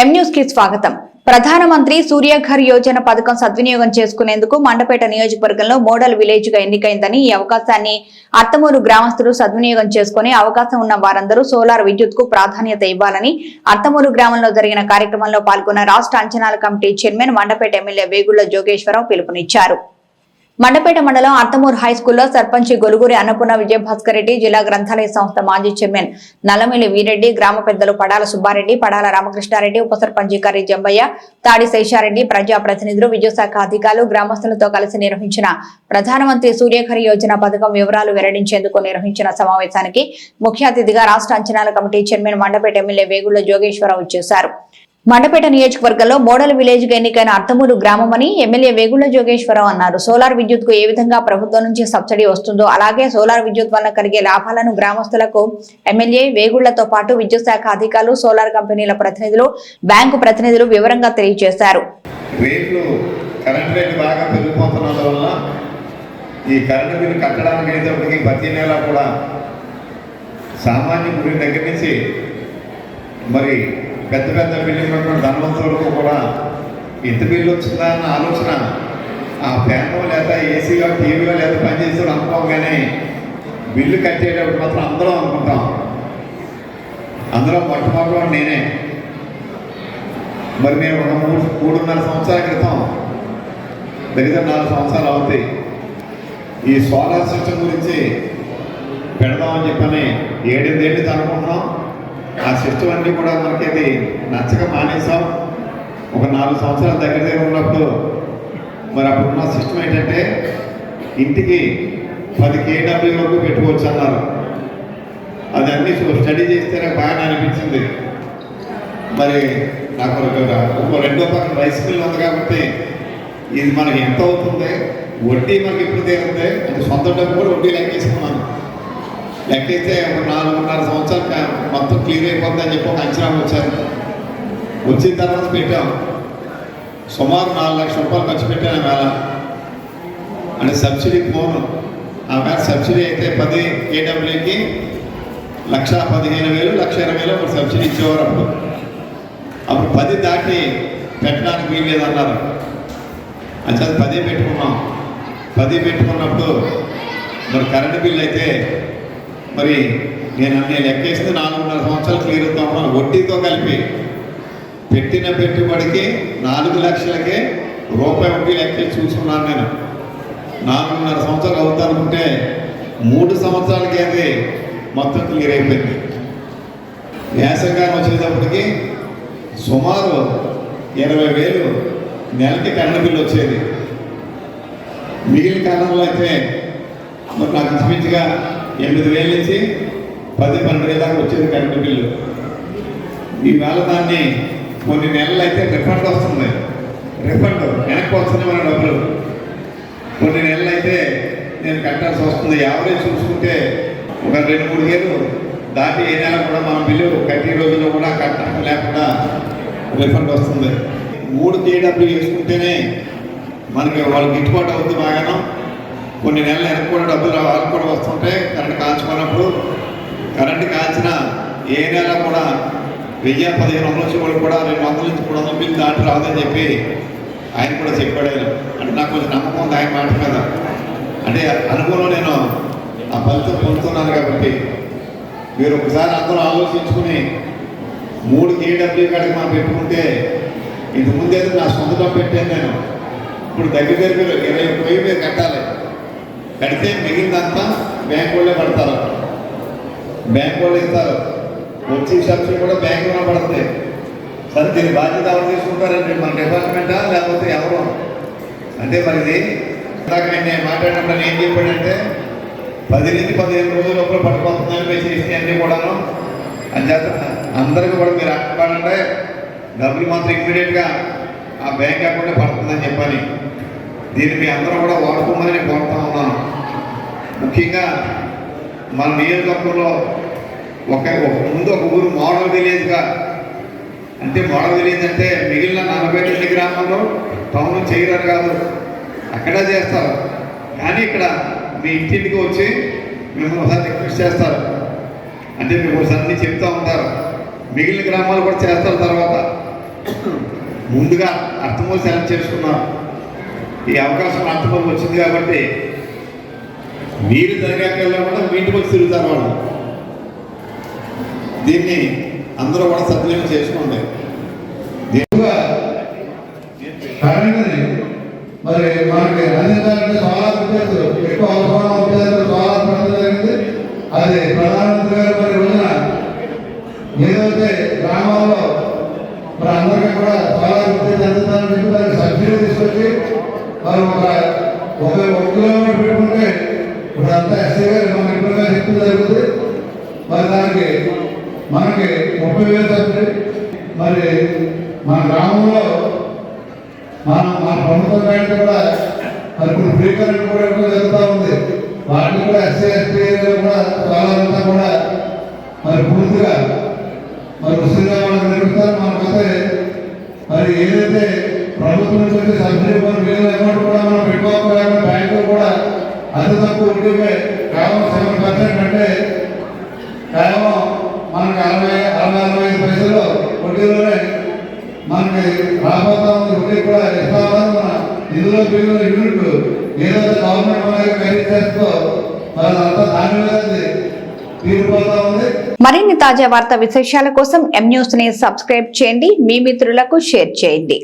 ఎం న్యూస్కి స్వాగతం. ప్రధానమంత్రి సూర్యఘర్ యోజన పథకం సద్వినియోగం చేసుకునేందుకు మండపేట నియోజకవర్గంలో మోడల్ విలేజ్గా ఎన్నికైందని ఈ అవకాశాన్ని అత్తమూరు గ్రామస్తులు సద్వినియోగం చేసుకుని అవకాశం ఉన్న వారందరూ సోలార్ విద్యుత్కు ప్రాధాన్యత ఇవ్వాలని అత్తమూరు గ్రామంలో జరిగిన కార్యక్రమంలో పాల్గొన్న రాష్ట్ర అంచనాల committee chairman Mandapeta MLA Vegulla Jogeswararao పిలుపునిచ్చారు. మండపేట మండలం అర్థమూర్ హై స్కూల్లో సర్పంచ్ గొలుగురి అన్నపూర్ణ విజయభాస్కర్ రెడ్డి జిల్లా గ్రంథాలయ సంస్థ మాజీ చైర్మన్ నల్లమిలి వీరెడ్డి గ్రామ పెద్దలు పడాల సుబ్బారెడ్డి పడాల రామకృష్ణారెడ్డి ఉప సర్పంచ్ కర్రి జంబయ్య తాడి శేషారెడ్డి ప్రజా ప్రతినిధులు విద్యుశాఖ అధికారులు గ్రామస్తులతో కలిసి నిర్వహించిన ప్రధానమంత్రి సూర్యఘరి యోజన పథకం వివరాలు వెల్లడించేందుకు నిర్వహించిన సమావేశానికి ముఖ్య అతిథిగా రాష్ట్ర అంచనాల committee chairman Mandapeta MLA Vegulla Jogeswararao చేశారు మండపేట నియోజకవర్గంలో మోడల్ విలేజ్గా ఎన్నికైన అర్థమూరు గ్రామమని ఎమ్మెల్యే వేగుళ్ళ జోగేశ్వరరావు అన్నారు. సోలార్ విద్యుత్కు ఏ విధంగా ప్రభుత్వం నుంచి సబ్సిడీ వస్తుందో అలాగే సోలార్ విద్యుత్ వల్ల కలిగే లాభాలను గ్రామస్తులకు ఎమ్మెల్యే వేగుళ్ళతో పాటు విద్యుత్ శాఖ అధికారులు సోలార్ కంపెనీల ప్రతినిధులు బ్యాంకు ప్రతినిధులు వివరంగా తెలియజేశారు. ఈ కరెంటు బిల్లు కట్టడానికి ప్రతి నెల కూడా సామాన్య దగ్గర నుంచి మరి పెద్ద పెద్ద బిల్లు ఉన్నటువంటి ధనవంతులకు కూడా ఇంత బిల్లు వచ్చిందా అన్న ఆలోచన. ఆ ఫ్యాన్లో లేదా ఏసీగా టీవీగా లేదా పనిచేస్తూ అనుకోం కానీ బిల్లు కట్టేటప్పుడు మాత్రం అందరం అనుకుంటాం. అందరం మొట్టమొదటి నేనే. మరి నేను ఒక మూడు మూడున్నర సంవత్సరాల క్రితం దగ్గర నాలుగు సంవత్సరాలు అవుతాయి. ఈ సోలార్ సిస్టమ్ గురించి పెడదామని చెప్పని ఏడెనిమిదేళ్ళు అనుకుంటున్నాం ఆ సిస్టమ్ అన్నీ కూడా మనకి అది నచ్చక మానేసాం ఒక నాలుగు సంవత్సరాల దగ్గర దగ్గర ఉన్నప్పుడు మరి అప్పుడున్న సిస్టమ్ ఏంటంటే ఇంటికి పది కేడబ్ల్యూ వరకు పెట్టుకోవచ్చు అన్నారు అది అన్ని స్టడీ చేస్తే నాకు బాగా అనిపించింది. మరి నాకు ఒక రెండో పక్కన రైస్ మిల్ ఉంది కాబట్టి ఇది మనకి ఎంత అవుతుంది? వడ్డీ మనకి ఎప్పుడు తీరుతుంది అది సొంత డబ్బు కూడా వడ్డీ లెక్కేసుకున్నాను. లెక్కైతే ఒక నాలుగున్నర సంవత్సరాలు మొత్తం క్లియర్ అయిపోతుందని చెప్పి ఒక అంచనాలు వచ్చారు. వచ్చిన తర్వాత పెట్టాం. సుమారు నాలుగు లక్షల రూపాయలు ఖర్చు పెట్టాను వేళ. అంటే సబ్సిడీ ఫోన్. ఆ వేళ సబ్సిడీ అయితే పది కేడబ్ల్యూకి లక్ష పదిహేను వేలు లక్ష ఇరవై వేలు ఒక సబ్సిడీ ఇచ్చేవారు అప్పుడు. అప్పుడు పది దాటి పెట్టడానికి వీలు లేదన్నారు అంచేది పదే పెట్టుకున్నాం. పది పెట్టుకున్నప్పుడు మరి కరెంటు బిల్ అయితే మరి నేను నేను లెక్కేస్తే నాలుగున్నర సంవత్సరాలు క్లియర్ అవుతాం వడ్డీతో కలిపి పెట్టిన పెట్టుబడికి నాలుగు లక్షలకే రూపాయి వడ్డీ లెక్కేసి చూసుకున్నాను నేను. నాలుగున్నర సంవత్సరాలు అవుతానుకుంటే మూడు సంవత్సరాలకి అది మొత్తం క్లియర్ అయిపోయింది. వేసవికాలం వచ్చేటప్పటికి సుమారు ఇరవై వేలు నెలకి కరెంట్ బిల్లు వచ్చేది. మిగిలిన కాలంలో అయితే మరి నాకు ఇంచుమించుగా ఎనిమిది వేలు ఇచ్చి పది పన్నెండు వేల దాకా వచ్చేది కరెంటు బిల్లు ఈవేళ దాన్ని కొన్ని నెలలు అయితే రిఫండ్ వస్తుంది. రిఫండ్ వెనక్కి వస్తుంది మన డబ్బులు. కొన్ని నెలలు అయితే నేను కట్టాల్సి వస్తుంది. యావరేజ్ చూసుకుంటే ఒక రెండు మూడు వేలు దాటి ఏ నెల కూడా మనం బిల్లు కట్టే రోజుల్లో కూడా కట్టడం లేకుండా రిఫండ్ వస్తుంది. మూడు కేడబ్ల్యూ వేసుకుంటేనే మనకి వాళ్ళకి గిట్టుబాటు అవుతుంది బాగానో. కొన్ని నెలలు వెనక్కి కూడా డబ్బులు రావాలి కూడా వస్తుంటాయి కరెంట్ కాల్చుకున్నప్పుడు కరెంట్ కాల్చిన ఏ నెల కూడా వెయ్యి పదిహేను వందల నుంచి వాళ్ళు కూడా రెండు వందల నుంచి మూడు వందల బిల్లు దాటి రాదని చెప్పి ఆయన కూడా చెప్పాడు ఆయన. అంటే నాకు కొంచెం నమ్మకం ఉంది ఆయన మాట మీద అంటే అనుభవంలో నేను ఆ ఫలితం పొందుతున్నాను కాబట్టి మీరు ఒకసారి అందరూ ఆలోచించుకుని మూడు కేడబ్ల్యూ కాడికి మనం పెట్టుకుంటే ఇంతకుముందు అయితే నా సొంత డబ్బు పెట్టాను నేను ఇప్పుడు దగ్గర దగ్గర ఇరవై ఒక్క వెయ్యి మీరు కట్టాలి కడితే మిగిలినంతా బ్యాంక్ వాళ్ళే పడతారు బ్యాంక్ వాళ్ళు ఇస్తారు. వచ్చి సబ్సిడీ కూడా బ్యాంకులో పడతాయి. సరే దీని బాధ్యత ఎవరు తీసుకుంటారంటే మన డిపార్ట్మెంటా లేకపోతే ఎవరు? అంటే మరి ఇది ఇందాక నేను మాట్లాడినప్పుడు నేను ఏం చెప్పాడంటే పది నుంచి పదిహేను రోజుల లోపల పట్టుకొస్తుందని చేసి అన్నీ కూడాను. అంచేత అందరికీ కూడా మీరు అక్కడంటే డబ్బులు మాత్రం ఇమ్మీడియట్గా ఆ బ్యాంక్ అకౌంట్ పడుతుందని చెప్పాలి. దీన్ని మీ అందరూ కూడా వాడుకోమని కోరుతా ఉన్నాను. ముఖ్యంగా మన నియోజకవర్గంలో ఒక ముందు ఒక ఊరు మోడల్ విలేజ్గా అంటే మోడల్ విలేజ్ అంటే మిగిలిన నలభై రెండు గ్రామాల్లో టౌన్ చేయరని కాదు అక్కడ చేస్తారు. కానీ ఇక్కడ మీ ఇంటింటికి వచ్చి మిమ్మల్ని ఒకసారి రిక్వెస్ట్ చేస్తారు. అంటే మీకు ఒకసారి చెప్తూ ఉంటారు. మిగిలిన గ్రామాలు కూడా చేస్తారు తర్వాత. ముందుగా అర్థమో సెలెక్ట్ చేసుకున్నాం ఈ అవకాశం అర్థమో వచ్చింది కాబట్టి మీరు దర్గాకి వెళ్ళకుండా మీ ఇంటికి వచ్చి తిరుగుతారు వాళ్ళు. దీన్ని అందరూ కూడా సద్వినియోగం చేసుకోండి. మరి మనకి అందించాలంటే చాలా విద్యుత్ ఎక్కువ అవసరం వచ్చేందుకు చాలా పెట్టడం జరిగింది. అది ప్రధానమంత్రి గారు మరి రోజున ఏదైతే గ్రామాల్లో మరి అందరికీ కూడా చాలా విద్యుత్ అందించాలని చెప్పి దానికి సబ్సిడీ తీసుకొచ్చి మరి ఒక ఒక ఒక కిలోమీటర్ పెట్టుకుంటే ఇప్పుడు అంతా ఎస్సీ గారు మన ఇంట్లో ఎక్కువ జరుగుతుంది. మరి దానికి మనకి ముప్పై వేలు మరి మన గ్రామంలో మన మన ప్రభుత్వం బ్యాంక్ కూడా మరి ఇప్పుడు ఫ్రీ కరెంట్ కూడా ఇవ్వడం జరుగుతూ ఉంది. వాటిని కూడా ఎస్సీ ఎస్టీ కూడా కూడా మరి పూర్తిగా మరి ఉచితంగా మనకు నిర్మిస్తారు మనకైతే మరి ఏదైతే ప్రభుత్వం నుంచి సబ్సిడీ అతి కేవలం సెవెన్ పర్సెంట్ అంటే కేవలం మనకి అరవై అరవై అరవై ఐదు పైసలు వడ్డీలోనే మనకి రాబోతా ఉంది. వడ్డీ కూడా ఇస్తామని మన నిధుల బిల్లుల యూనిట్ ఏదైతే గవర్నమెంట్ మనకి ఖరీదు చేస్తుందో వాళ్ళంతా దాని మీద తీరిపోతా ఉంది. మరిన్ని తాజా వార్త విశేషాల కోసం ఎం న్యూస్ని సబ్స్క్రైబ్ చేయండి. మీ మిత్రులకు షేర్ చేయండి.